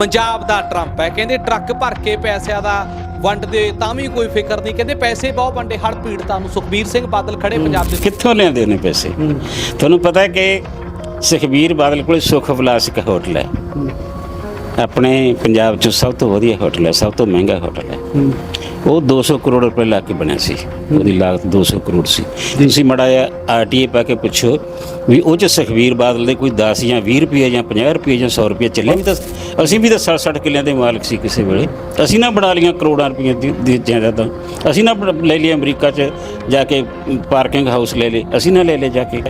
ਪੰਜਾਬ ਦਾ ਟਰੰਪ ਹੈ। ਕਹਿੰਦੇ ਟਰੱਕ ਭਰ ਕੇ ਪੈਸਿਆਂ ਦਾ ਵੰਡਦੇ ਤਾਂ ਵੀ ਕੋਈ ਫਿਕਰ ਨਹੀਂ। ਕਹਿੰਦੇ ਪੈਸੇ ਬਹੁਤ ਵੰਡੇ ਹੜ ਪੀੜਤਾਂ ਨੂੰ। ਸੁਖਬੀਰ ਸਿੰਘ ਬਾਦਲ ਖੜੇ ਪੰਜਾਬ ਦੇ ਕਿੱਥੋਂ ਲਿਆਂਦੇ ਨੇ ਪੈਸੇ? ਤੁਹਾਨੂੰ ਪਤਾ ਹੈ ਕਿ ਸੁਖਬੀਰ ਬਾਦਲ ਕੋਲੇ ਸੁਖ ਵਿਲਾਸ ਇੱਕ ਹੋਟਲ ਹੈ। ਆਪਣੇ ਪੰਜਾਬ 'ਚ ਸਭ ਤੋਂ ਵਧੀਆ ਹੋਟਲ ਹੈ ਸਭ ਤੋਂ ਮਹਿੰਗਾ ਹੋਟਲ ਹੈ। ਉਹ 200 ਕਰੋੜ ਰੁਪਏ ਲਾ ਕੇ ਬਣਿਆ ਸੀ ਉਹਦੀ ਲਾਗਤ 200 ਕਰੋੜ ਸੀ। ਤੁਸੀਂ ਮੜਾ ਆਰਟੀਏ ਪਾ ਕੇ ਪੁੱਛੋ ਵੀ ਉਹ 'ਚ ਸੁਖਬੀਰ ਬਾਦਲ ਦੇ ਕੋਈ 10 ਜਾਂ 20 ਰੁਪਏ ਜਾਂ 50 ਰੁਪਏ ਜਾਂ 100 ਰੁਪਏ ਚੱਲੇ ਵੀ ਤਾਂ ਅਸੀਂ ਵੀ ਤਾਂ 60-60 ਕਿੱਲਿਆਂ ਦੇ ਮਾਲਕ ਸੀ ਕਿਸੇ ਵੇਲੇ। ਅਸੀਂ ਨਾ ਬਣਾ ਲੀਆਂ ਕਰੋੜਾਂ ਰੁਪਏ ਦੀ ਜਾਇਦਾਦਾਂ। ਅਸੀਂ ਨਾ ਲੈ ਲਈ ਅਮਰੀਕਾ 'ਚ ਜਾ ਕੇ ਪਾਰਕਿੰਗ ਹਾਊਸ ਲੈ ਲਏ ਅਸੀਂ ਨਾ ਲੈ ਲੈ ਜਾ ਕੇ।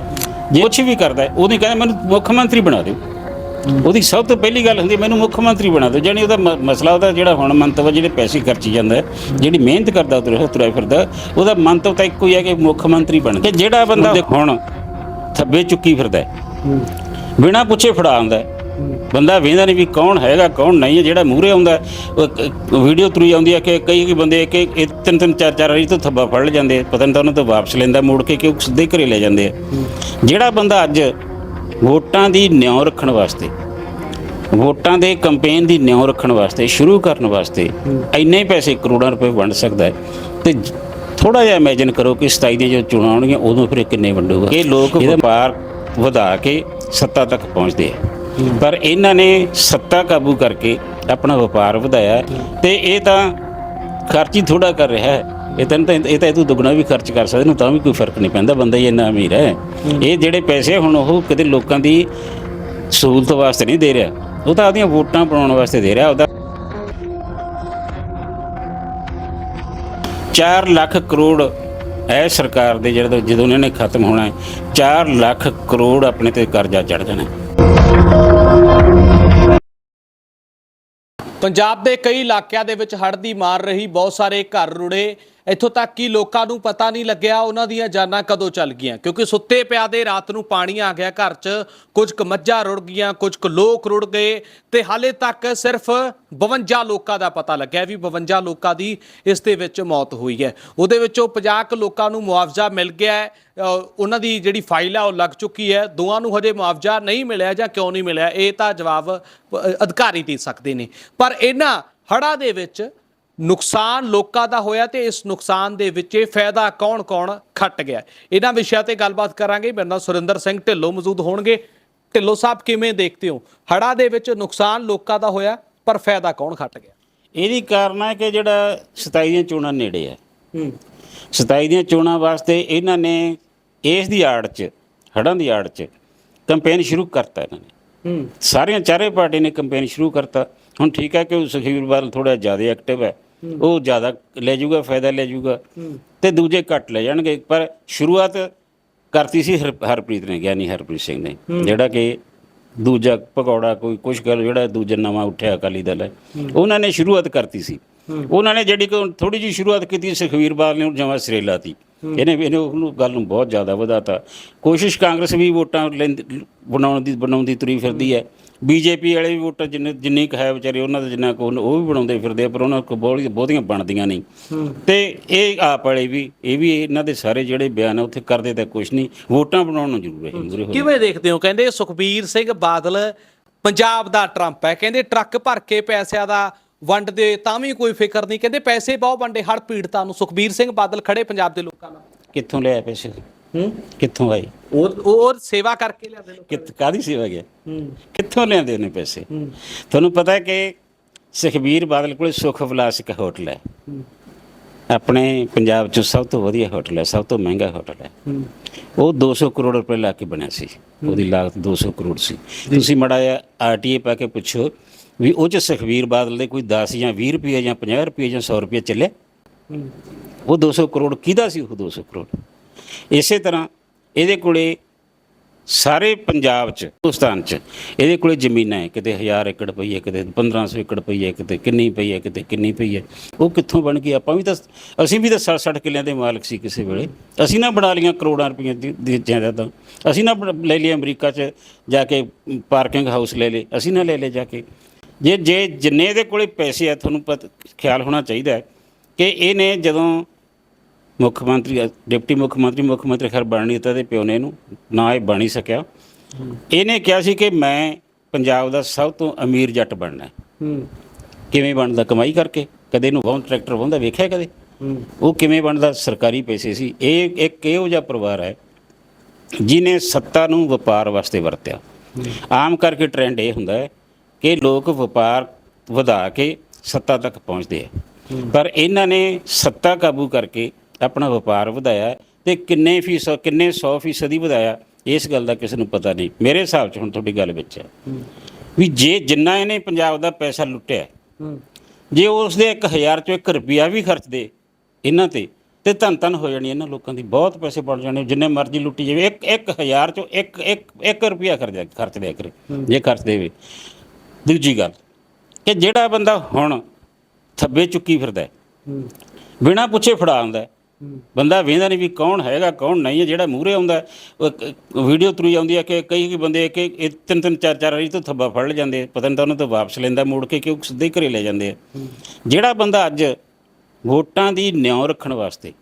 ਜੇ ਕੁਛ ਵੀ ਕਰਦਾ ਉਹਨੇ ਕਹਿੰਦਾ ਮੈਨੂੰ ਮੁੱਖ ਮੰਤਰੀ ਬਣਾ ਦਿਓ। ਉਹਦੀ ਸਭ ਤੋਂ ਪਹਿਲੀ ਗੱਲ ਹੁੰਦੀ ਮੈਨੂੰ ਮੁੱਖ ਮੰਤਰੀ ਬਣਾ ਦਿਓ ਜਾਣੀ ਉਹਦਾ ਮ- ਮਸਲਾ ਉਹਦਾ ਜਿਹੜਾ ਹੁਣ ਮੰਤਵ ਜਿਹੜੇ ਪੈਸੇ ਖਰਚੀ ਜਾਂਦਾ ਹੈ, ਜਿਹੜੀ ਮਿਹਨਤ ਕਰਦਾ ਤੁਰਿਆ ਤੁਰਿਆ ਫਿਰਦਾ ਉਹਦਾ ਮੰਤਵ ਤਾਂ ਇੱਕੋ ਹੀ ਹੈ ਕਿ ਮੁੱਖ ਮੰਤਰੀ ਬਣ ਕੇ ਜਿਹੜਾ ਬੰਦਾ ਹੁਣ ਥੱਬੇ ਚੁੱਕੀ ਫਿਰਦਾ ਹੈ, ਬਿਨਾਂ ਪੁੱਛੇ ਫੜਾ ਆਉਂਦਾ ਹੈ। ਬੰਦਾ ਵੇਂਦਾ ਨਹੀਂ ਵੀ ਕੌਣ ਹੈਗਾ ਕੌਣ ਨਹੀਂ ਹੈ ਜਿਹੜਾ ਮੂਹਰੇ ਆਉਂਦਾ ਹੈ, ਉਹ ਕ- ਵੀਡੀਓ ਤੁਰੀ ਆਉਂਦੀ ਹੈ ਕਿ ਕਈ ਕਈ ਬੰਦੇ ਕਿ ਇਹ ਤਿੰਨ ਤਿੰਨ ਚਾਰ ਚਾਰ ਵਾਰੀ ਤੋਂ ਥੱਬਾ ਫੜ ਲ ਜਾਂਦੇ ਆ, ਪਤਾ ਨਹੀਂ ਤਾਂ ਉਹਨਾਂ ਤੋਂ ਵਾਪਸ ਲੈਂਦਾ ਮੋੜ ਕੇ ਕਿ ਉਹ ਸਿੱਧੇ ਘਰੇ ਲੈ ਜਾਂਦੇ ਆ। ਜਿਹੜਾ ਬੰਦਾ ਅੱਜ ਵੋਟਾਂ ਦੀ ਨਿਉ ਰੱਖਣ ਵਾਸਤੇ ਵੋਟਾਂ ਦੇ ਕੈਂਪੇਨ ਦੀ ਨਿਉ ਰੱਖਣ ਵਾਸਤੇ ਸ਼ੁਰੂ ਕਰਨ ਵਾਸਤੇ ਇੰਨੇ ਪੈਸੇ ਕਰੋੜਾਂ ਰੁਪਏ ਵੰਡ ਸਕਦਾ ਹੈ ਤੇ ਥੋੜਾ ਜਿਹਾ ਇਮੇਜਿਨ ਕਰੋ ਕਿ 27 ਦੀਆਂ ਜਦੋਂ ਚੋਣਾਂ ਆਉਣਗੀਆਂ ਉਦੋਂ ਫਿਰ ਕਿੰਨੇ ਵੰਡੂਗਾ? ਇਹ ਲੋਕ ਇਹਦਾ ਪਾਰ ਵਧਾ ਕੇ ਸੱਤਾ ਤੱਕ ਪਹੁੰਚਦੇ ਆ। ਪਰ ਇਹਨਾਂ ਨੇ ਸੱਤਾ ਕਾਬੂ ਕਰਕੇ ਆਪਣਾ ਵਪਾਰ ਵਧਾਇਆ ਤੇ ਇਹ ਤਾਂ ਖਰਚ ਥੋੜਾ ਕਰ ਰਿਹਾ ਹੈ। ਇਹ ਤਾਂ ਤਾਂ ਇਹ ਤਾਂ ਇਹ ਤੋਂ ਦੁੱਗਣਾ ਵੀ ਖਰਚ ਕਰ ਸਕਦੇ ਨੂੰ ਤਾਂ ਵੀ ਕੋਈ ਫ਼ਰਕ ਨਹੀਂ ਪੈਂਦਾ ਬੰਦਾ ਹੀ ਇੰਨਾ ਅਮੀਰ ਹੈ। ਇਹ ਜਿਹੜੇ ਪੈਸੇ ਹੁਣ ਉਹ ਕਿਤੇ ਲੋਕਾਂ ਦੀ ਸਹੂਲਤ ਵਾਸਤੇ ਨਹੀਂ ਦੇ ਰਿਹਾ। ਉਹ ਤਾਂ ਆਪਦੀਆਂ ਵੋਟਾਂ ਬਣਾਉਣ ਵਾਸਤੇ ਦੇ ਰਿਹਾ ਉਹਦਾ 4 ਲੱਖ ਕਰੋੜ ਇਹ ਸਰਕਾਰ ਦੇ ਜਦੋਂ ਜਦੋਂ ਇਹਨਾਂ ਨੇ ਖਤਮ ਹੋਣਾ ਹੈ 4 ਲੱਖ ਕਰੋੜ ਆਪਣੇ ਤੇ ਕਰਜ਼ਾ ਚੜ ਜਾਣਾ। ਪੰਜਾਬ ਦੇ ਕਈ ਇਲਾਕਿਆਂ ਦੇ ਵਿੱਚ ਹੜ੍ਹ ਦੀ ਮਾਰ ਰਹੀ ਬਹੁਤ ਸਾਰੇ ਘਰ ਰੁੜੇ। ਇੱਥੋਂ ਤੱਕ ਕਿ ਲੋਕਾਂ ਨੂੰ ਪਤਾ ਨਹੀਂ ਲੱਗਿਆ ਉਹਨਾਂ ਦੀਆਂ ਜਾਨਾਂ ਕਦੋਂ ਚੱਲ ਗਈਆਂ, ਕਿਉਂਕਿ ਸੁੱਤੇ ਪਿਆ ਦੇ ਰਾਤ ਨੂੰ ਪਾਣੀ ਆ ਗਿਆ ਘਰ 'ਚ, ਕੁਝ ਕੁ ਮੱਝਾਂ ਰੁੜ ਗਈਆਂ, ਕੁਝ ਕੁ ਲੋਕ ਰੁੜ ਗਏ ਤੇ ਹਾਲੇ ਤੱਕ ਸਿਰਫ 52 ਲੋਕਾਂ ਦਾ ਪਤਾ ਲੱਗਿਆ ਵੀ 52 ਲੋਕਾਂ ਦੀ ਇਸ ਦੇ ਵਿੱਚ ਮੌਤ ਹੋਈ ਹੈ। ਉਹਦੇ ਵਿੱਚੋਂ 50 ਕੁ ਲੋਕਾਂ ਨੂੰ ਮੁਆਵਜ਼ਾ ਮਿਲ ਗਿਆ ਹੈ ਉਹਨਾਂ ਦੀ ਜਿਹੜੀ ਫਾਈਲ ਆ ਉਹ ਲੱਗ ਚੁੱਕੀ ਹੈ, ਦੋਵਾਂ ਨੂੰ ਹਜੇ ਮੁਆਵਜ਼ਾ ਨਹੀਂ ਮਿਲਿਆ ਜਾਂ ਕਿਉਂ ਨਹੀਂ ਮਿਲਿਆ, ਇਹ ਤਾਂ ਜਵਾਬ ਅਧਿਕਾਰੀ ਦੇ ਸਕਦੇ ਨੇ। ਪਰ ਇਹਨਾਂ ਹੜ੍ਹਾਂ ਦੇ ਵਿੱਚ ਨੁਕਸਾਨ ਲੋਕਾਂ ਦਾ ਹੋਇਆ ਤੇ ਇਸ ਨੁਕਸਾਨ ਦੇ ਵਿੱਚ ਇਹ ਫਾਇਦਾ ਕੌਣ-ਕੌਣ ਖੱਟ ਗਿਆ ਇਹਨਾਂ ਵਿਸ਼ਿਆਂ ਤੇ ਗੱਲਬਾਤ ਕਰਾਂਗੇ। ਮੇਰੇ ਨਾਲ ਸੁਰਿੰਦਰ ਸਿੰਘ ਢਿੱਲੋਂ ਮੌਜੂਦ ਹੋਣਗੇ। ਢਿੱਲੋਂ ਸਾਹਿਬ ਕਿਵੇਂ ਦੇਖਦੇ ਹੋ? ਹੜ੍ਹਾਂ ਦੇ ਵਿੱਚ ਨੁਕਸਾਨ ਲੋਕਾਂ ਦਾ ਹੋਇਆ ਪਰ ਫਾਇਦਾ ਕੌਣ ਖੱਟ ਗਿਆ? ਇਹਦੀ ਕਾਰਨ ਹੈ ਕਿ ਜਿਹੜਾ 27 ਦੀਆਂ ਚੋਣਾਂ ਨੇੜੇ ਹੈ। ਹੂੰ। 27 ਦੀਆਂ ਚੋਣਾਂ ਵਾਸਤੇ ਇਹਨਾਂ ਨੇ ਇਸ ਦੀ ਆੜ 'ਚ ਹੜਾਂ ਦੀ ਆੜ 'ਚ ਕੈਂਪੇਨ ਸ਼ੁਰੂ ਕਰਤਾ ਇਹਨਾਂ ਨੇ। ਹੂੰ। ਸਾਰੀਆਂ ਚਾਰੇ ਪਾਰਟੀ ਨੇ ਕੈਂਪੇਨ ਸ਼ੁਰੂ ਕਰਤਾ। ਹੁਣ ਠੀਕ ਹੈ ਕਿ ਉਹ ਸੁਖਬੀਰ ਬਾਦਲ ਥੋੜਾ ਜ਼ਿਆਦਾ ਐਕਟਿਵ ਹੈ। ਉਹ ਜ਼ਿਆਦਾ ਲੈ ਜਾਊਗਾ ਫਾਇਦਾ ਲੈ ਜਾਊਗਾ ਤੇ ਦੂਜੇ ਘੱਟ ਲੈ ਜਾਣਗੇ। ਪਰ ਸ਼ੁਰੂਆਤ ਕਰਤੀ ਸੀ ਹਰ- ਹਰਪ੍ਰੀਤ ਨੇ ਗਿਆਨੀ ਹਰਪ੍ਰੀਤ ਸਿੰਘ ਨੇ। ਜਿਹੜਾ ਕਿ ਦੂਜਾ ਭਗੌੜਾ ਕੋਈ ਕੁਛ ਗੱਲ ਜਿਹੜਾ ਦੂਜਾ ਨਵਾਂ ਉੱਠਿਆ ਅਕਾਲੀ ਦਲ ਹੈ। ਉਹਨਾਂ ਨੇ ਸ਼ੁਰੂਆਤ ਕਰਤੀ ਸੀ। ਉਹਨਾਂ ਨੇ ਜਿਹੜੀ ਥੋੜੀ ਜਿਹੀ ਸ਼ੁਰੂਆਤ ਕੀਤੀ ਸੁਖਬੀਰ ਬਾਦਲ ਨੇ ਜਮਾ ਸਿਰੇ ਲਾਤੀ ਇਹਨੇ ਇਹਨੇ ਉਹਨੂੰ ਗੱਲ ਨੂੰ ਬਹੁਤ ਜ਼ਿਆਦਾ ਵਧਾਤਾ। ਕੋਸ਼ਿਸ਼ ਕਾਂਗਰਸ ਵੀ ਵੋਟਾਂ ਬਣਾਉਣ ਦੀ ਬਣਾਉਂਦੀ ਤੁਰੀ ਫਿਰਦੀ ਹੈ। ਬੀਜੇਪੀ ਵਾਲੇ ਵੀ ਵੋਟਾਂ ਜਿੰਨੇ ਜਿੰਨੀ ਕੁ ਹੈ ਵਿਚਾਰੇ ਉਹਨਾਂ ਦਾ ਜਿੰਨਾ ਕੋ ਉਹ ਵੀ ਬਣਾਉਂਦੇ ਫਿਰਦੇ ਆ, ਪਰ ਉਹਨਾਂ ਕੋ ਬਹੁਤੀ ਬਹੁਤੀਆਂ ਬਣਦੀਆਂ ਨਹੀਂ। ਤੇ ਇਹ ਆਪ ਵਾਲੇ ਵੀ ਇਹ ਵੀ ਇਹਨਾਂ ਦੇ ਸਾਰੇ ਜਿਹੜੇ ਬਿਆਨ ਆ ਉੱਥੇ ਕਰਦੇ ਤਾਂ ਕੁਝ ਨਹੀਂ। ਵੋਟਾਂ ਬਣਾਉਣ ਨੂੰ ਜ਼ਰੂਰ ਹੋ। ਕਿਵੇਂ ਦੇਖਦੇ ਹੋ? ਕਹਿੰਦੇ ਸੁਖਬੀਰ ਸਿੰਘ ਬਾਦਲ ਪੰਜਾਬ ਦਾ ਟਰੰਪ ਹੈ। ਕਹਿੰਦੇ ਟਰੱਕ ਭਰ ਕੇ ਪੈਸਿਆਂ ਦਾ ਵੰਡਦੇ ਤਾਂ ਵੀ ਕੋਈ ਫਿਕਰ ਨਹੀਂ। ਕਹਿੰਦੇ ਪੈਸੇ ਬਹੁਤ ਵੰਡੇ ਹੜ ਪੀੜਤਾਂ ਨੂੰ। ਸੁਖਬੀਰ ਸਿੰਘ ਬਾਦਲ ਖੜੇ ਪੰਜਾਬ ਦੇ ਲੋਕਾਂ ਨਾਲ। ਕਿੱਥੋਂ ਲਿਆ ਪੈਸੇ? ਹੂੰ? ਕਿੱਥੋਂ ਆਏ? ਉਹ ਉਹ ਸੇਵਾ ਕਰਕੇ ਲਿਆਦੇ ਲੋਕ ਕਿਤ ਕਾਦੀ ਸੇਵਾ ਗਿਆ ਹੂੰ। ਕਿੱਥੋਂ ਲਿਆਂਦੇ ਨੇ ਪੈਸੇ? ਤੁਹਾਨੂੰ ਪਤਾ ਹੈ ਕਿ ਸੁਖਬੀਰ ਬਾਦਲ ਕੋਲੇ ਸੁਖ ਵਿਲਾਸ ਇੱਕ ਹੋਟਲ ਹੈ। ਆਪਣੇ ਪੰਜਾਬ 'ਚ ਸਭ ਤੋਂ ਵਧੀਆ ਹੋਟਲ ਹੈ ਸਭ ਤੋਂ ਮਹਿੰਗਾ ਹੋਟਲ ਹੈ। ਉਹ 200 ਕਰੋੜ ਰੁਪਏ ਲਾ ਕੇ ਬਣਿਆ ਸੀ। ਉਹਦੀ ਲਾਗਤ 200 ਕਰੋੜ ਸੀ। ਤੁਸੀਂ ਮੜਾ ਆਰਟੀਏ ਪਾ ਕੇ ਪੁੱਛੋ ਵੀ ਉਹ 'ਚ ਸੁਖਬੀਰ ਬਾਦਲ ਦੇ ਕੋਈ 10 ਜਾਂ 20 ਰੁਪਏ ਜਾਂ 50 ਰੁਪਏ ਜਾਂ 100 ਰੁਪਏ ਚੱਲੇ। ਉਹ 200 ਕਰੋੜ ਕਿਹਦਾ ਸੀ ਉਹ 200 ਕਰੋੜ? ਇਸੇ ਤਰ੍ਹਾਂ ਇਹਦੇ ਕੋਲੇ ਸਾਰੇ ਪੰਜਾਬ ਚ, ਹਿੰਦੁਸਤਾਨ ਚ। ਇਹਦੇ ਕੋਲੇ ਜ਼ਮੀਨਾਂ ਹੈ, ਕਿਤੇ 1000 ਏਕੜ ਪਈ ਹੈ, ਕਿਤੇ 1500 ਏਕੜ ਪਈ ਹੈ, ਕਿਤੇ ਕਿੰਨੀ ਪਈ ਹੈ, ਕਿਤੇ ਕਿੰਨੀ ਪਈ ਹੈ। ਉਹ ਕਿੱਥੋਂ ਬਣ ਗਈ? ਆਪਾਂ ਵੀ ਤਾਂ ਅਸੀਂ ਵੀ ਤਾਂ 60 ਕਿੱਲਿਆਂ ਦੇ ਮਾਲਕ ਸੀ ਕਿਸੇ ਵੇਲੇ। ਅਸੀਂ ਨਾ ਬਣਾ ਲੀਆਂ ਕਰੋੜਾਂ ਰੁਪਈਆ ਦੀ ਦੀ ਜਾਇਦਾਦਾਂ ਅਸੀਂ ਨਾ ਬਣਾ- ਲੈ ਲਈ ਅਮਰੀਕਾ ਚ ਜਾ ਕੇ ਪਾਰਕਿੰਗ ਹਾਊਸ ਲੈ ਲਏ। ਅਸੀਂ ਨਾ ਲੈ ਲਏ ਜਾ ਕੇ। ਜੇ ਜੇ ਜਿੰਨੇ ਦੇ ਕੋਲੇ ਪੈਸੇ ਆ, ਤੁਹਾਨੂੰ ਪਤ, ਖਿਆਲ ਹੋਣਾ ਚਾਹੀਦਾ ਕਿ ਇਹਨੇ ਜਦੋਂ ਮੁੱਖ ਮੰਤਰੀ ਡਿਪਟੀ ਮੁੱਖ ਮੰਤਰੀ ਮੁੱਖ ਮੰਤਰੀ ਖਰ ਬਣ ਨਹੀਂ ਦਿੱਤਾ ਤੇ ਪਿਓ ਨੇ ਇਹਨੂੰ ਨਾ ਇਹ ਬਣ ਹੀ ਸਕਿਆ। ਇਹਨੇ ਕਿਹਾ ਸੀ ਕਿ ਮੈਂ ਪੰਜਾਬ ਦਾ ਸਭ ਤੋਂ ਅਮੀਰ ਜੱਟ ਬਣਨਾ ਕਿਵੇਂ ਬਣਦਾ? ਕਮਾਈ ਕਰਕੇ। ਕਦੇ ਇਹਨੂੰ ਵਾਹਨ ਟਰੈਕਟਰ ਵਾਹੁੰਦਾ ਵੇਖਿਆ ਕਦੇ? ਉਹ ਕਿਵੇਂ ਬਣਦਾ? ਸਰਕਾਰੀ ਪੈਸੇ ਸੀ। ਇਹ ਇੱਕ ਇਹੋ ਜਿਹਾ ਪਰਿਵਾਰ ਹੈ ਜਿਨੇ ਸੱਤਾ ਨੂੰ ਵਪਾਰ ਵਾਸਤੇ ਵਰਤਿਆ। ਆਮ ਕਰਕੇ ਟ੍ਰੈਂਡ ਇਹ ਹੁੰਦਾ ਹੈ ਕਿ ਲੋਕ ਵਪਾਰ ਵਧਾ ਕੇ ਸੱਤਾ ਤੱਕ ਪਹੁੰਚਦੇ ਆ। ਪਰ ਇਹਨਾਂ ਨੇ ਸੱਤਾ ਕਾਬੂ ਕਰਕੇ ਆਪਣਾ ਵਪਾਰ ਵਧਾਇਆ ਤੇ ਕਿੰਨੇ ਫੀਸਦ ਕਿੰਨੇ 100 ਫੀਸਦੀ ਵਧਾਇਆ ਇਸ ਗੱਲ ਦਾ ਕਿਸੇ ਨੂੰ ਪਤਾ ਨਹੀਂ। ਮੇਰੇ ਹਿਸਾਬ 'ਚ ਹੁਣ ਤੁਹਾਡੀ ਗੱਲ ਵਿੱਚ ਹੈ ਵੀ ਜੇ ਜਿੰਨਾ ਇਹਨੇ ਪੰਜਾਬ ਦਾ ਪੈਸਾ ਲੁੱਟਿਆ ਜੇ ਉਸ ਦੇ 1000 ਚੋਂ 1 ਰੁਪਿਆ ਵੀ ਖਰਚਦੇ ਇਹਨਾਂ ਤੇ ਤੇ ਧੰਨ ਧੰਨ ਹੋ ਜਾਣੀ ਇਹਨਾਂ ਲੋਕਾਂ ਦੀ ਬਹੁਤ ਪੈਸੇ ਬਣ ਜਾਣੇ ਜਿੰਨੇ ਮਰਜ਼ੀ ਲੁੱਟੀ ਜਾਵੇ ਇੱਕ 1000 ਚੋਂ 1 1 1 ਰੁਪਿਆ ਖਰਚ ਖਰਚ ਦਿਆ ਕਰੇ ਜੇ ਖਰਚ ਦੇਵੇ। ਦੂਜੀ ਗੱਲ ਕਿ ਜਿਹੜਾ ਬੰਦਾ ਹੁਣ ਥੱਬੇ ਚੁੱਕੀ ਫਿਰਦਾ ਬਿਨਾਂ ਪੁੱਛੇ ਫੜਾ ਆਉਂਦਾ ਬੰਦਾ ਵੇਂਦਾ ਨਹੀਂ ਵੀ ਕੌਣ ਹੈਗਾ ਕੌਣ ਨਹੀਂ ਹੈ ਜਿਹੜਾ ਮੂਹਰੇ ਆਉਂਦਾ ਹੈ, ਉਹ ਵੀਡੀਓ ਤੁਰੀ ਆਉਂਦੀ ਹੈ ਕਿ ਕਈ ਕਈ ਬੰਦੇ ਕਿ ਇਹ ਤਿੰਨ ਤਿੰਨ ਚਾਰ ਚਾਰ ਵਾਰੀ ਤੋਂ ਥੱਬਾ ਫੜ ਲੈ ਜਾਂਦੇ ਪਤਾ ਨਹੀਂ ਤਾਂ ਉਹਨਾਂ ਤੋਂ ਵਾਪਸ ਲੈਂਦਾ ਮੋੜ ਕੇ ਕਿ ਉਹ ਸਿੱਧੇ ਘਰੇ ਲੈ ਜਾਂਦੇ ਆ। ਜਿਹੜਾ ਬੰਦਾ ਅੱਜ ਵੋਟਾਂ ਦੀ ਨਿਉ ਰੱਖਣ ਵਾਸਤੇ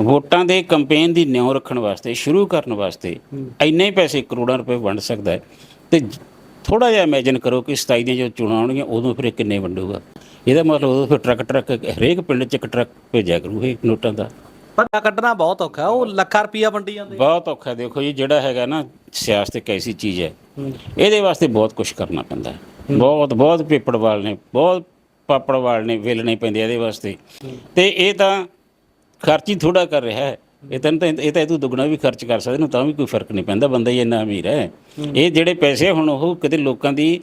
ਵੋਟਾਂ ਦੇ ਕੈਂਪੇਨ ਦੀ ਨਿਉ ਰੱਖਣ ਵਾਸਤੇ ਸ਼ੁਰੂ ਕਰਨ ਵਾਸਤੇ ਇੰਨੇ ਪੈਸੇ ਕਰੋੜਾਂ ਰੁਪਏ ਵੰਡ ਸਕਦਾ ਹੈ। ਤੇ ਥੋੜਾ ਜਿਹਾ ਇਮੇਜਿਨ ਕਰੋ ਕਿ 27 ਦੀਆਂ ਜੋ ਚੋਣਾਂ ਆਉਣਗੀਆਂ ਉਦੋਂ ਫਿਰ ਇਹ ਕਿੰਨੇ ਵੰਡੂਗਾ? ਇਹਦਾ ਮਤਲਬ ਉਦੋਂ ਫਿਰ ਟਰੱਕ ਟਰੱਕ ਹਰੇਕ ਪਿੰਡ 'ਚ ਇੱਕ ਟਰੱਕ ਭੇਜਿਆ ਕਰੂ ਇਹ ਨੋਟਾਂ ਦਾ। ਪਤਾ ਕੱਢਣਾ ਬਹੁਤ ਔਖਾ ਉਹ ਲੱਖਾਂ ਰੁਪਈਆ ਵੰਡੀ ਜਾਂਦੇ। ਬਹੁਤ ਔਖਾ ਦੇਖੋ ਜੀ ਜਿਹੜਾ ਹੈਗਾ ਨਾ ਸਿਆਸਤ ਇੱਕ ਐਸੀ ਚੀਜ਼ ਹੈ। ਇਹਦੇ ਵਾਸਤੇ ਬਹੁਤ ਕੁਝ ਕਰਨਾ ਪੈਂਦਾ ਹੈ। ਬਹੁਤ ਬਹੁਤ ਪੇਪੜਵਾਲ ਨੇ ਬਹੁਤ ਪਾਪੜਵਾਲ ਨੇ ਵੇਲਣੇ ਪੈਂਦੇ ਆ ਇਹਦੇ ਵਾਸਤੇ। ਤੇ ਇਹ ਤਾਂ ਖਰਚ ਹੀ ਥੋੜਾ ਕਰ ਰਿਹਾ ਹੈ। ਇਹ ਤਾਂ ਤਾਂ- ਇਹ ਤਾਂ ਇਹ ਤੋਂ ਦੁੱਗਣਾ ਵੀ ਖਰਚ ਕਰ ਸਕਦੇ ਨੂੰ ਤਾਂ ਵੀ ਕੋਈ ਫ਼ਰਕ ਨਹੀਂ ਪੈਂਦਾ ਬੰਦਾ ਹੀ ਇੰਨਾ ਅਮੀਰ ਹੈ। ਇਹ ਜਿਹੜੇ ਪੈਸੇ ਹੁਣ ਉਹ ਕਿਤੇ ਲੋਕਾਂ ਦੀ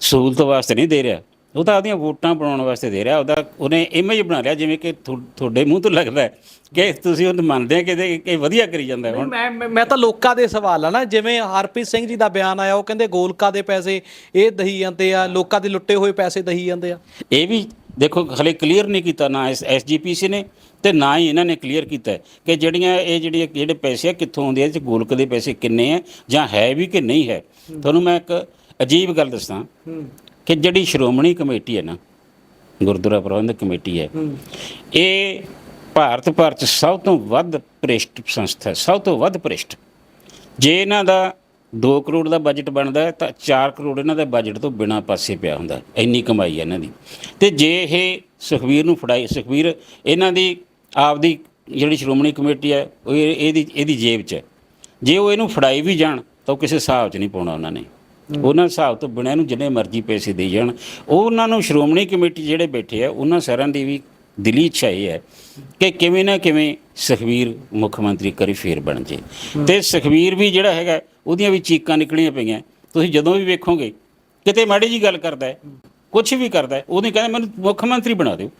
ਸਹੂਲਤ ਵਾਸਤੇ ਨਹੀਂ ਦੇ ਰਿਹਾ। ਉਹ ਤਾਂ ਆਪਦੀਆਂ ਵੋਟਾਂ ਬਣਾਉਣ ਵਾਸਤੇ ਦੇ ਰਿਹਾ ਉਹਦਾ ਉਹਨੇ ਇਮੇਜ ਬਣਾ ਲਿਆ ਜਿਵੇਂ ਕਿ ਤੁਹਾਡੇ ਮੂੰਹ ਤੋਂ ਲੱਗਦਾ ਹੈ ਕਿ ਤੁਸੀਂ ਉਹਨੂੰ ਮੰਨਦੇ ਆ ਕਿ ਕਿ ਇਹ ਵਧੀਆ ਕਰੀ ਜਾਂਦਾ ਹੁਣ। ਮੈਂ ਮੈਂ- ਤਾਂ ਲੋਕਾਂ ਦੇ ਸਵਾਲ ਆ ਨਾ ਜਿਵੇਂ ਹਰਪ੍ਰੀਤ ਸਿੰਘ ਜੀ ਦਾ ਬਿਆਨ ਆਇਆ ਉਹ ਕਹਿੰਦੇ ਗੋਲਕਾ ਦੇ ਪੈਸੇ ਇਹ ਦਹੀ ਜਾਂਦੇ ਆ ਲੋਕਾਂ ਦੇ ਲੁੱਟੇ ਹੋਏ ਪੈਸੇ ਦਹੀ ਜਾਂਦੇ ਆ। ਇਹ ਵੀ ਦੇਖੋ ਹਲੇ ਕਲੀਅਰ ਨਹੀਂ ਕੀਤਾ ਨਾ ਇਸ ਐਸਜੀਪੀਸੀ ਨੇ ਤੇ ਨਾ ਹੀ ਇਹਨਾਂ ਨੇ ਕਲੀਅਰ ਕੀਤਾ ਕਿ ਜਿਹੜੀਆਂ ਇਹ ਜਿਹੜੀਆਂ ਜਿਹੜੇ ਪੈਸੇ ਆ ਕਿੱਥੋਂ ਆਉਂਦੇ ਆ ਇਹ 'ਚ ਗੋਲਕ ਦੇ ਪੈਸੇ ਕਿੰਨੇ ਆ ਜਾਂ ਹੈ ਵੀ ਕਿ ਨਹੀਂ ਹੈ। ਤੁਹਾਨੂੰ ਮੈਂ ਇੱਕ ਅਜੀਬ ਗੱਲ ਦੱਸਾਂ। ਕਿ ਜਿਹੜੀ ਸ਼੍ਰੋਮਣੀ ਕਮੇਟੀ ਹੈ ਨਾ ਗੁਰਦੁਆਰਾ ਪ੍ਰਬੰਧਕ ਕਮੇਟੀ ਹੈ ਇਹ ਭਾਰਤ ਭਰ ਚ ਸਭ ਤੋਂ ਵੱਧ ਭ੍ਰਿਸ਼ਟ ਸੰਸਥਾ ਹੈ ਸਭ ਤੋਂ ਵੱਧ ਭ੍ਰਿਸ਼ਟ। ਜੇ ਇਹਨਾਂ ਦਾ 2 ਕਰੋੜ ਦਾ ਬਜਟ ਬਣਦਾ ਤਾਂ 4 ਕਰੋੜ ਇਹਨਾਂ ਦਾ ਬਜਟ ਤੋਂ ਬਿਨਾ ਪਾਸੇ ਪਿਆ ਹੁੰਦਾ। ਇੰਨੀ ਕਮਾਈ ਹੈ ਇਹਨਾਂ ਦੀ। ਤੇ ਜੇ ਇਹ ਸੁਖਵੀਰ ਨੂੰ ਫੜਾਈ ਸੁਖਵੀਰ ਇਹਨਾਂ ਦੀ ਆਪਦੀ ਜਿਹੜੀ ਸ਼੍ਰੋਮਣੀ ਕਮੇਟੀ ਹੈ ਉਹ ਇਹ- ਇਹਦੀ ਇਹਦੀ ਜੇਬ 'ਚ ਹੈ। ਜੇ ਉਹ ਇਹਨੂੰ ਫੜਾਈ ਵੀ ਜਾਣ ਤਾਂ ਉਹ ਕਿਸੇ ਹਿਸਾਬ 'ਚ ਨਹੀਂ ਪਾਉਣਾ ਉਹਨਾਂ ਨੇ। ਉਹਨਾਂ ਹਿਸਾਬ ਤੋਂ ਬਿਨਾਂ ਨੂੰ ਜਿੰਨੇ ਮਰਜ਼ੀ ਪੈਸੇ ਦੇ ਜਾਣ। ਉਹ ਉਹਨਾਂ ਨੂੰ ਸ਼੍ਰੋਮਣੀ ਕਮੇਟੀ ਜਿਹੜੇ ਬੈਠੇ ਆ, ਉਹਨਾਂ ਸਾਰਿਆਂ ਦੀ ਵੀ ਦਿਲੀ ਇੱਛਾ ਇਹ ਹੈ ਕਿ ਕਿਵੇਂ ਨਾ ਕਿਵੇਂ ਸੁਖਵੀਰ ਮੁੱਖ ਮੰਤਰੀ ਕਰੀ ਫੇਰ ਬਣ ਜੇ। ਤੇ ਸੁਖਵੀਰ ਵੀ ਜਿਹੜਾ ਹੈਗਾ, ਉਹਦੀਆਂ ਵੀ ਚੀਕਾਂ ਨਿਕਲੀਆਂ ਪਈਆਂ। ਤੁਸੀਂ ਜਦੋਂ ਵੀ ਵੇਖੋਗੇ, ਕਿਤੇ ਮਾੜੀ ਜੀ ਗੱਲ ਕਰਦਾ ਹੈ ਕੁਝ ਵੀ ਕਰਦਾ ਹੈ, ਉਹਨੇ ਕਹਿੰਦਾ, ਮੈਨੂੰ ਮੁੱਖ ਮੰਤਰੀ ਬਣਾ ਦਿਓ।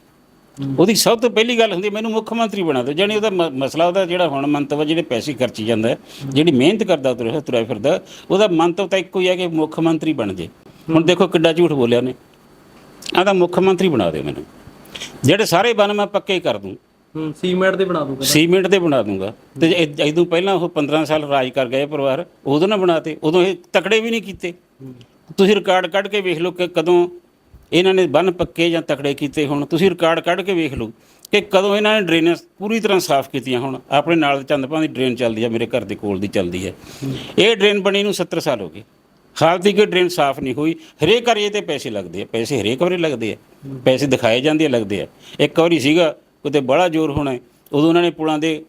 ਉਹਦੀ ਸਭ ਤੋਂ ਪਹਿਲੀ ਗੱਲ ਹੁੰਦੀ ਮੈਨੂੰ ਮੁੱਖ ਮੰਤਰੀ ਬਣਾ ਦਿਓ ਜਾਣੀ ਉਹਦਾ ਮਸਲਾ ਉਹਦਾ ਜਿਹੜਾ ਹੁਣ ਮੰਤਵ ਜਿਹੜੇ ਪੈਸੇ ਖਰਚੀ ਜਾਂਦਾ ਜਿਹੜੀ ਮਿਹਨਤ ਕਰਦਾ ਤੁਰਿਆ ਤੁਰਿਆ ਫਿਰਦਾ ਉਹਦਾ ਮੰਤਵ ਤਾਂ ਇੱਕੋ ਹੀ ਹੈ ਕਿ ਮੁੱਖ ਮੰਤਰੀ ਬਣ ਜੇ। ਹੁਣ ਦੇਖੋ ਕਿੱਡਾ ਝੂਠ ਬੋਲਿਆ ਉਹਨੇ। ਆਦਾ ਮੁੱਖ ਮੰਤਰੀ ਬਣਾ ਦਿਓ ਮੈਨੂੰ। ਜਿਹੜੇ ਸਾਰੇ ਬੰਨ ਮੈਂ ਪੱਕੇ ਕਰ ਦੂੰ। ਹੂੰ ਸੀਮੈਂਟ ਦੇ ਬਣਾ ਦੂਗਾ। ਸੀਮੈਂਟ ਦੇ ਬਣਾ ਦੂੰਗਾ। ਤੇ ਇਦੋਂ ਪਹਿਲਾਂ ਉਹ 15 ਸਾਲ ਰਾਜ ਕਰ ਗਏ ਪਰਿਵਾਰ ਉਦੋਂ ਨਾ ਬਣਾਤੇ ਉਦੋਂ ਇਹ ਤਕੜੇ ਵੀ ਨਹੀਂ ਕੀਤੇ। ਤੁਸੀਂ ਰਿਕਾਰਡ ਕੱਢ ਕੇ ਵੇਖ ਲਓ ਕਿ ਕਦੋਂ ਇਹਨਾਂ ਨੇ ਬੰਨ ਪੱਕੇ ਜਾਂ ਤਕੜੇ ਕੀਤੇ ਹੁਣ, ਤੁਸੀਂ ਰਿਕਾਰਡ ਕੱਢ ਕੇ ਵੇਖ ਲਓ ਕਿ ਕਦੋਂ ਇਹਨਾਂ ਨੇ ਡਰੇਨਾਂ ਪੂਰੀ ਤਰ੍ਹਾਂ ਸਾਫ਼ ਕੀਤੀਆਂ ਹੁਣ। ਆਪਣੇ ਨਾਲ ਚੰਦਪਾਂ ਦੀ ਡਰੇਨ ਚੱਲਦੀ ਆ, ਮੇਰੇ ਘਰ ਦੇ ਕੋਲ ਦੀ ਚੱਲਦੀ ਹੈ। ਇਹ ਡਰੇਨ ਬਣੀ ਨੂੰ 70 ਸਾਲ ਹੋ ਗਏ। ਹਾਲ ਤੱਕ ਇਹ ਡਰੇਨ ਸਾਫ਼ ਨਹੀਂ ਹੋਈ। ਹਰੇਕ ਵਾਰੀ ਇਹ ਤੇ ਪੈਸੇ ਲੱਗਦੇ ਆ। ਪੈਸੇ ਹਰੇਕ ਵਾਰੀ ਲੱਗਦੇ ਆ। ਪੈਸੇ ਦਿਖਾਏ ਜਾਂਦੇ ਆ, ਲੱਗਦੇ ਆ। ਇੱਕ ਵਾਰੀ ਸੀਗਾ, ਕਿਤੇ ਬੜਾ ਜ਼ੋਰ ਹੋਣਾ, ਉਦੋਂ ਉਹਨਾਂ ਨੇ ਪੁਲਾਂ ਦੇ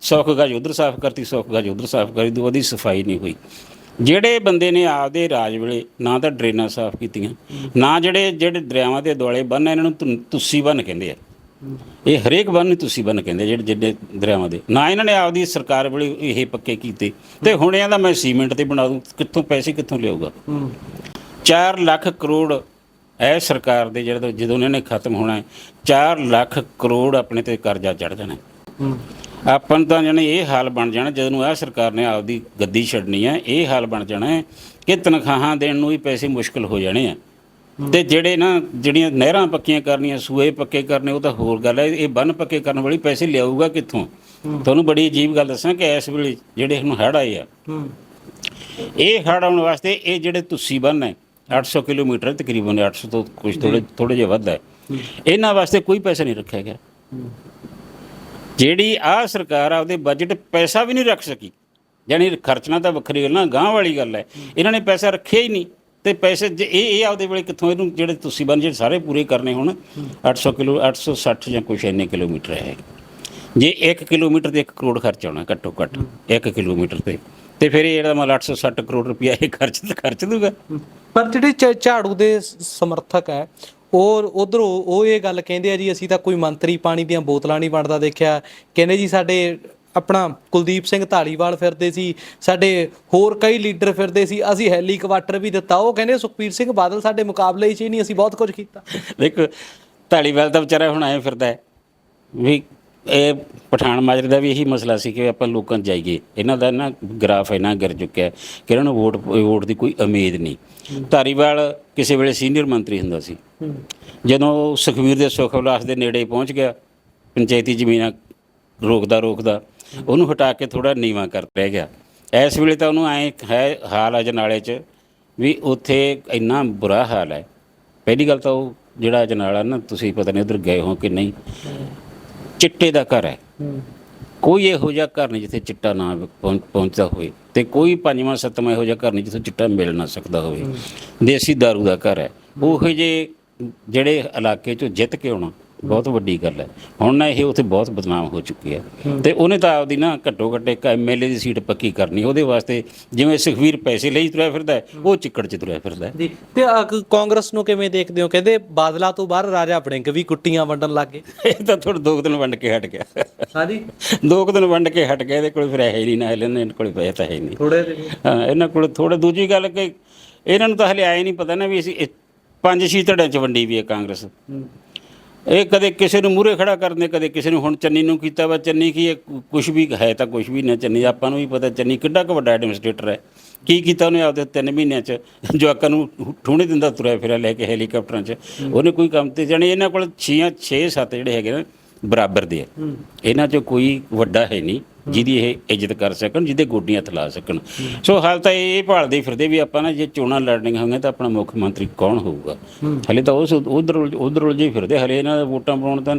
100 ਕੁ ਗਜ ਉਧਰ ਸਾਫ਼ ਕਰਤੀ 100 ਕੁ ਗਜ ਉਧਰ ਸਾਫ਼ ਕਰੀ ਦੂ ਉਹਦੀ ਸਫ਼ਾਈ ਨਹੀਂ ਹੋਈ। ਜਿਹੜੇ ਬੰਦੇ ਨੇ ਆਪਦੇ ਰਾਜ ਵੇਲੇ ਨਾ ਤਾਂ ਡਰੇਨਾਂ ਸਾਫ਼ ਕੀਤੀਆਂ, ਨਾ ਜਿਹੜੇ ਜਿਹੜੇ ਦਰਿਆਵਾਂ ਦੇ ਦੁਆਲੇ ਬੰਨ ਇਹਨਾਂ ਨੂੰ ਤੁਸੀਂ ਬੰਨ ਕਹਿੰਦੇ ਆ। ਇਹ ਹਰੇਕ ਬੰਨ ਨੂੰ ਤੁਸੀਂ ਬੰਨ ਕਹਿੰਦੇ ਜਿਹੜੇ ਜਿਹੜੇ ਦਰਿਆਵਾਂ ਦੇ। ਨਾ ਇਹਨਾਂ ਨੇ ਆਪਦੀ ਸਰਕਾਰ ਵੇਲੇ ਇਹ ਪੱਕੇ ਕੀਤੇ। ਤੇ ਹੁਣ ਇਹਨਾਂ ਦਾ ਮੈਂ ਸੀਮੈਂਟ ਤੇ ਬਣਾ ਦੂੰ, ਕਿੱਥੋਂ ਪੈਸੇ ਕਿੱਥੋਂ ਲਿਆਊਗਾ? ਹੂੰ 4 ਲੱਖ ਕਰੋੜ ਇਹ ਸਰਕਾਰ ਦੇ ਜਿਹੜੇ, ਜਦੋਂ ਇਹਨਾਂ ਨੇ ਖਤਮ ਹੋਣਾ ਹੈ 4 ਲੱਖ ਕਰੋੜ ਆਪਣੇ ਤੇ ਕਰਜ਼ਾ ਚੜ ਜਾਣਾ ਆਪਾਂ ਤਾਂ ਜਾਣੇ ਇਹ ਹਾਲ ਬਣ ਜਾਣਾ ਜਦੋਂ ਨੂੰ ਇਹ ਸਰਕਾਰ ਨੇ ਆਪਦੀ ਗੱਦੀ ਛੱਡਣੀ ਹੈ ਇਹ ਹਾਲ ਬਣ ਜਾਣਾ ਹੈ ਕਿ ਤਨਖਾਹਾਂ ਦੇਣ ਨੂੰ ਵੀ ਪੈਸੇ ਮੁਸ਼ਕਲ ਹੋ ਜਾਣੇ ਆ। ਤੇ ਜਿਹੜੇ ਨਾ ਜਿਹੜੀਆਂ ਨਹਿਰਾਂ ਪੱਕੀਆਂ ਕਰਨੀਆਂ ਸੂਏ ਪੱਕੇ ਕਰਨੇ ਉਹ ਤਾਂ ਹੋਰ ਗੱਲ ਹੈ ਇਹ ਬੰਨ ਪੱਕੇ ਕਰਨ ਵਾਲੀ ਪੈਸੇ ਲਿਆਊਗਾ ਕਿੱਥੋਂ? ਤੁਹਾਨੂੰ ਬੜੀ ਅਜੀਬ ਗੱਲ ਦੱਸਾਂ ਕਿ ਇਸ ਵੇਲੇ ਜਿਹੜੇ ਹੁਣ ਹੜ੍ਹ ਆਏ ਆ ਇਹ ਹੜ੍ਹ ਆਉਣ ਵਾਸਤੇ ਇਹ ਜਿਹੜੇ ਤੁਸੀਂ ਬੰਨ ਹੈ 800 ਕਿਲੋਮੀਟਰ ਤਕਰੀਬਨ 800 ਤੋਂ ਕੁਝ ਥੋੜੇ ਥੋੜੇ ਜਿਹਾ ਵੱਧ ਹੈ। ਇਹਨਾਂ ਵਾਸਤੇ ਕੋਈ ਪੈਸਾ ਨਹੀਂ ਰੱਖਿਆ ਗਿਆ। ਜਿਹੜੀ ਆ ਸਰਕਾਰ ਆਪਦੇ ਬਜਟ ਪੈਸਾ ਵੀ ਨਹੀਂ ਰੱਖ ਸਕੀ। ਯਾਨੀ ਖਰਚਣਾ ਤਾਂ ਵੱਖਰੀ ਗੱਲ ਨਾ ਗਾਂ ਵਾਲੀ ਗੱਲ ਹੈ। ਇਹਨਾਂ ਨੇ ਪੈਸਾ ਰੱਖਿਆ ਹੀ ਨਹੀਂ। ਤੇ ਪੈਸੇ ਜੇ ਇਹ ਇਹ ਆਪਦੇ ਵੇਲੇ ਕਿੱਥੋਂ ਇਹਨੂੰ ਜਿਹੜੇ ਤੁਸੀਂ ਬਣ ਜਿਹੜੇ ਸਾਰੇ ਪੂਰੇ ਕਰਨੇ ਹੁਣ 800 ਕਿਲੋ 860 ਜਾਂ ਕੁਛ ਇੰਨੇ ਕਿਲੋਮੀਟਰ ਹੈ ਜੇ 1 ਕਿਲੋਮੀਟਰ ਤੇ 1 ਕਰੋੜ ਖਰਚ ਆਉਣਾ ਘੱਟੋ ਘੱਟ 1 ਕਿਲੋਮੀਟਰ ਤੇ। ਤੇ ਫਿਰ ਇਹ ਜਿਹੜਾ ਮਤਲਬ 860 ਕਰੋੜ ਰੁਪਇਆ ਇਹ ਖਰਚ ਖਰਚ ਦੂਗਾ। ਪਰ ਜਿਹੜੇ ਝਾੜੂ ਦੇ ਸਮਰਥਕ ਹੈ ਉਹ ਉਧਰੋਂ ਉਹ ਇਹ ਗੱਲ ਕਹਿੰਦੇ ਆ ਜੀ, ਅਸੀਂ ਤਾਂ ਕੋਈ ਮੰਤਰੀ ਪਾਣੀ ਦੀਆਂ ਬੋਤਲਾਂ ਨਹੀਂ ਵੰਡਦਾ ਦੇਖਿਆ। ਕਹਿੰਦੇ ਜੀ, ਸਾਡੇ ਆਪਣਾ ਕੁਲਦੀਪ ਸਿੰਘ ਢਾਲੀਵਾਲ ਫਿਰਦੇ ਸੀ, ਸਾਡੇ ਹੋਰ ਕਈ ਲੀਡਰ ਫਿਰਦੇ ਸੀ, ਅਸੀਂ ਹੈਲੀਕਾਪਟਰ ਵੀ ਦਿੱਤਾ। ਉਹ ਕਹਿੰਦੇ, ਸੁਖਬੀਰ ਸਿੰਘ ਬਾਦਲ ਸਾਡੇ ਮੁਕਾਬਲੇ 'ਚ ਹੀ ਨਹੀਂ, ਅਸੀਂ ਬਹੁਤ ਕੁਝ ਕੀਤਾ। ਦੇਖੋ ਢਾਲੀਵਾਲ ਤਾਂ ਵਿਚਾਰਾ ਹੁਣ ਐ ਫਿਰਦਾ ਵੀ ਇਹ ਪਠਾਨ ਮਾਜਰੇ ਦਾ ਵੀ ਇਹੀ ਮਸਲਾ ਸੀ ਕਿ ਆਪਾਂ ਲੋਕਾਂ 'ਚ ਜਾਈਏ। ਇਹਨਾਂ ਦਾ ਨਾ ਗ੍ਰਾਫ ਇੰਨਾ ਗਿਰ ਚੁੱਕਿਆ ਹੈ ਕਿ ਇਹਨਾਂ ਨੂੰ ਵੋਟ ਵੋਟ ਦੀ ਕੋਈ ਉਮੀਦ ਨਹੀਂ। ਧਾਰੀਵਾਲ ਕਿਸੇ ਵੇਲੇ ਸੀਨੀਅਰ ਮੰਤਰੀ ਹੁੰਦਾ ਸੀ। ਜਦੋਂ ਸੁਖਵੀਰ ਦੇ ਸੁਖ ਵਿਲਾਸ ਦੇ ਨੇੜੇ ਪਹੁੰਚ ਗਿਆ ਪੰਚਾਇਤੀ ਜ਼ਮੀਨਾਂ ਰੋਕਦਾ ਰੋਕਦਾ ਉਹਨੂੰ ਹਟਾ ਕੇ ਥੋੜਾ ਨੀਵਾ ਕਰ ਰਹਿ ਗਿਆ। ਇਸ ਵੇਲੇ ਤਾਂ ਉਹਨੂੰ ਐ ਹੈ ਹਾਲ ਆ ਜਨਾਲੇ 'ਚ ਵੀ ਉੱਥੇ ਇੰਨਾ ਬੁਰਾ ਹਾਲ ਹੈ। ਪਹਿਲੀ ਗੱਲ ਤਾਂ ਉਹ ਜਿਹੜਾ ਜਨਾਲਾ ਨਾ ਤੁਸੀਂ ਪਤਾ ਨਹੀਂ ਉਧਰ ਗਏ ਹੋ ਕਿ ਨਹੀਂ। ਚਿੱਟੇ ਦਾ ਘਰ ਹੈ। ਕੋਈ ਇਹੋ ਜਿਹਾ ਘਰ ਨਹੀਂ ਜਿੱਥੇ ਚਿੱਟਾ ਨਾ ਪਹੁੰਚ- ਪਹੁੰਚਦਾ ਹੋਵੇ ਤੇ ਕੋਈ ਪੰਜਵਾਂ ਸੱਤਵਾਂ ਇਹੋ ਜਿਹਾ ਘਰ ਨਹੀਂ ਜਿੱਥੇ ਚਿੱਟਾ ਮਿਲ ਨਾ ਸਕਦਾ ਹੋਵੇ। ਦੇਸੀ दारू ਦਾ ਘਰ ਹੈ। ਉਹੋ ਜੇ ਜਿਹੜੇ ਇਲਾਕੇ ਚੋਂ ਜਿੱਤ ਕੇ ਆਉਣਾ ਬਹੁਤ ਵੱਡੀ ਗੱਲ ਹੈ। ਹੁਣ ਨਾ ਇਹ ਉੱਥੇ ਬਹੁਤ ਬਦਨਾਮ ਹੋ ਚੁੱਕੀ ਹੈ। ਤੇ ਉਹਨੇ ਤਾਂ ਆਪਦੀ ਨਾ ਘੱਟੋ ਘੱਟ ਇੱਕ ਐਮਐਲਏ ਦੀ ਸੀਟ ਪੱਕੀ ਕਰਨੀ ਉਹਦੇ ਵਾਸਤੇ ਜਿਵੇਂ ਸੁਖਵੀਰ ਪੈਸੇ ਲਈ ਤੁਰਿਆ ਫਿਰਦਾ ਉਹ ਚਿੱਕੜ 'ਚ ਤੁਰਿਆ ਫਿਰਦਾ। ਜੀ ਤੇ ਕਾਂਗਰਸ ਨੂੰ ਕਿਵੇਂ ਦੇਖਦੇ ਹੋ? ਕਹਿੰਦੇ ਬਾਦਲਾ ਤੋਂ ਬਾਹਰ ਰਾਜਾ ਵੜਿੰਗ ਵੀ ਕੁੱਟੀਆਂ ਵੰਡਣ ਲੱਗ ਗਏ। ਇਹ ਤਾਂ ਥੋੜਾ ਦੋ ਦਿਨ ਵੰਡ ਕੇ ਹਟ ਗਿਆ। ਹਾਂਜੀ। ਦੋ ਦਿਨ ਵੰਡ ਕੇ ਹਟ ਗਿਆ ਇਹਦੇ ਕੋਲ ਫਿਰ ਹੈ ਹੀ ਨਹੀਂ ਨਾ ਇਹਨਾਂ ਕੋਲ ਪੈਸਾ ਤਾਂ ਹੈ ਨਹੀਂ। ਥੋੜੇ ਹਾਂ। ਇਹਨਾਂ ਕੋਲ ਥੋੜਾ ਦੂਜੀ ਗੱਲ ਕਿ ਇਹਨਾਂ ਨੂੰ ਤਾਂ ਹਲੇ ਆਏ ਨਹੀਂ ਪਤਾ ਨਾ ਵੀ ਅਸੀਂ ਇਹ ਪੰਜ ਛੇ ਧੜਿਆਂ ਚ ਵੰਡੀ ਵੀ ਹੈ ਕਾਂਗਰਸ। ਇਹ ਕਦੇ ਕਿਸੇ ਨੂੰ ਮੂਹਰੇ ਖੜਾ ਕਰਦੇ ਕਦੇ ਕਿਸੇ ਨੂੰ ਹੁਣ ਚੰਨੀ ਨੂੰ ਕੀਤਾ ਵਾ ਚੰਨੀ ਕੀ ਕੁਝ ਵੀ ਹੈ ਤਾਂ ਕੁਝ ਵੀ ਨਾ ਚੰਨੀ ਆਪਾਂ ਨੂੰ ਵੀ ਪਤਾ ਚੰਨੀ ਕਿੱਡਾ ਕੁ ਵੱਡਾ ਐਡਮਿਨਿਸਟ੍ਰੇਟਰ ਹੈ। ਕੀ ਕੀਤਾ ਉਹਨੇ ਆਪਦੇ 3 ਮਹੀਨਿਆਂ ਚ ਜਵਾਕਾਂ ਨੂੰ ਠੂਣੇ ਦਿੰਦਾ ਤੁਰਿਆ ਫਿਰਿਆ ਲੈ ਕੇ ਹੈਲੀਕਾਪਟਰਾਂ ਚ ਉਹਨੇ ਕੋਈ ਕੰਮ ਤੇ ਜਾਣੀ ਇਹਨਾਂ ਕੋਲ 6 6 7 ਜਿਹੜੇ ਹੈਗੇ ਨਾ ਬਰਾਬਰ ਦੇ ਇਹਨਾਂ ਚ ਕੋਈ ਵੱਡਾ ਹੈ ਨਹੀਂ। ਜਿਹਦੀ ਇਹ ਇੱਜ਼ਤ ਕਰ ਸਕਣ ਜਿਹਦੇ ਗੋਡੀਆਂ ਥਲਾ ਸਕਣ। ਸੋ ਹਾਲ ਤਾਂ ਇਹ ਭਾਲਦੇ ਫਿਰਦੇ ਵੀ ਆਪਾਂ ਨਾ ਜੇ ਚੋਣਾਂ ਲੜਨੀਆਂ ਹੋਣਗੀਆਂ ਤਾਂ ਆਪਣਾ ਮੁੱਖ ਮੰਤਰੀ ਕੌਣ ਹੋਊਗਾ? ਹਲੇ ਤਾਂ ਉਸ ਉਧਰ ਉਧਰ ਉਲਝੇ ਫਿਰਦੇ ਹਲੇ ਇਹਨਾਂ ਦਾ ਵੋਟਾਂ ਪਾਉਣ ਤਾਂ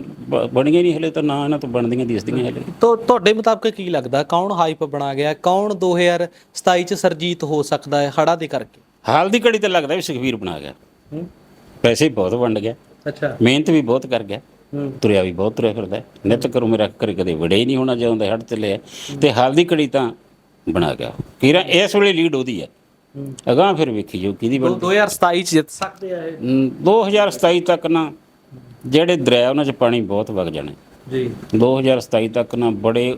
ਬਣੀਆਂ ਨਹੀਂ ਹਲੇ ਤਾਂ ਨਾ ਇਹਨਾਂ ਤੋਂ ਬਣਦੀਆਂ ਦਿਸਦੀਆਂ ਹਲੇ। ਤੋ ਤੁਹਾਡੇ ਮੁਤਾਬਕ ਕੀ ਲੱਗਦਾ? ਕੌਣ ਹਾਈਪ ਬਣਾ ਗਿਆ? ਕੌਣ 2027 ਚ ਸਰਜੀਤ ਹੋ ਸਕਦਾ ਹੈ ਹੜਾ ਦੇ ਕਰਕੇ? ਹਾਲ ਦੀ ਘੜੀ ਤਾਂ ਲੱਗਦਾ ਵੀ ਸੁਖਵੀਰ ਬਣਾ ਗਿਆ। ਪੈਸੇ ਬਹੁਤ ਵੰਡ ਗਿਆ। ਅੱਛਾ। ਮਿਹਨਤ ਵੀ ਬਹੁਤ ਕਰ ਗਿਆ। ਤੁਰਿਆ ਵੀ ਬਹੁਤ ਤੁਰਿਆ ਫਿਰਦਾ। ਨਿੱਤ ਕਰੋ ਮੇਰਾ ਕਰੇ ਕਦੇ ਵੜੇ ਹੀ ਨਹੀਂ ਹੋਣਾ ਜਦੋਂ ਹੜ ਤੇ ਲਿਆ ਤੇ ਹਾਲ ਦੀ ਘੜੀ ਤਾਂ ਬਣਾ ਗਿਆ। ਕੀਰਾ ਇਸ ਵੇਲੇ ਲੀਡ ਉਹਦੀ ਹੈ। ਅਗਾਂਹ ਫਿਰ ਵੇਖੀ ਜੋ ਕਿਹਦੀ ਬਣ 2027 ਚ ਜਿੱਤ ਸਕਦੇ ਆ ਇਹ। ਹਮ, 2027 ਤੱਕ ਨਾ ਜਿਹੜੇ ਦਰਿਆ ਉਹਨਾਂ 'ਚ ਪਾਣੀ ਬਹੁਤ ਵਗ ਜਾਣਾ। ਜੀ। 2027 ਤੱਕ ਨਾ ਬੜੇ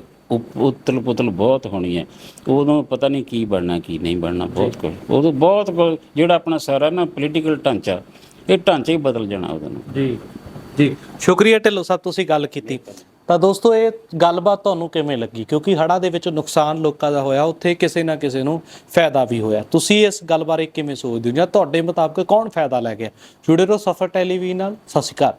ਉਤਲ ਪੁਤਲ ਬਹੁਤ ਹੋਣੀ ਹੈ। ਉਦੋਂ ਪਤਾ ਨਹੀਂ ਕੀ ਬਣਨਾ ਕੀ ਨਹੀਂ ਬਣਨਾ ਬਹੁਤ ਕੁਝ ਉਦੋਂ ਬਹੁਤ ਜਿਹੜਾ ਆਪਣਾ ਸਾਰਾ ਨਾ ਪੋਲੀਟੀਕਲ ਢਾਂਚਾ ਇਹ ਢਾਂਚਾ ਹੀ ਬਦਲ ਜਾਣਾ ਉਦੋਂ ਨੂੰ ਜੀ। ਜੀ, ਸ਼ੁਕਰੀਆ ਢਿੱਲੋਂ ਸਾਹਿਬ, ਤੁਸੀਂ ਗੱਲ ਕੀਤੀ। ਤਾਂ ਦੋਸਤੋ, ਇਹ ਗੱਲਬਾਤ ਤੁਹਾਨੂੰ ਕਿਵੇਂ ਲੱਗੀ? ਕਿਉਂਕਿ ਹੜ੍ਹਾਂ ਦੇ ਵਿੱਚ ਨੁਕਸਾਨ ਲੋਕਾਂ ਦਾ ਹੋਇਆ, ਉੱਥੇ ਕਿਸੇ ਨਾ ਕਿਸੇ ਨੂੰ ਫਾਇਦਾ ਵੀ ਹੋਇਆ। ਤੁਸੀਂ ਇਸ ਗੱਲ ਬਾਰੇ ਕਿਵੇਂ ਸੋਚਦੇ ਹੋ? ਜਾਂ ਤੁਹਾਡੇ ਮੁਤਾਬਕ ਕੌਣ ਫਾਇਦਾ ਲੈ ਗਿਆ? ਜੁੜੇ ਰਹੋ ਸਫਰ ਟੈਲੀਵਿਜ਼ਨ ਨਾਲ। ਸਤਿ ਸ਼੍ਰੀ ਅਕਾਲ।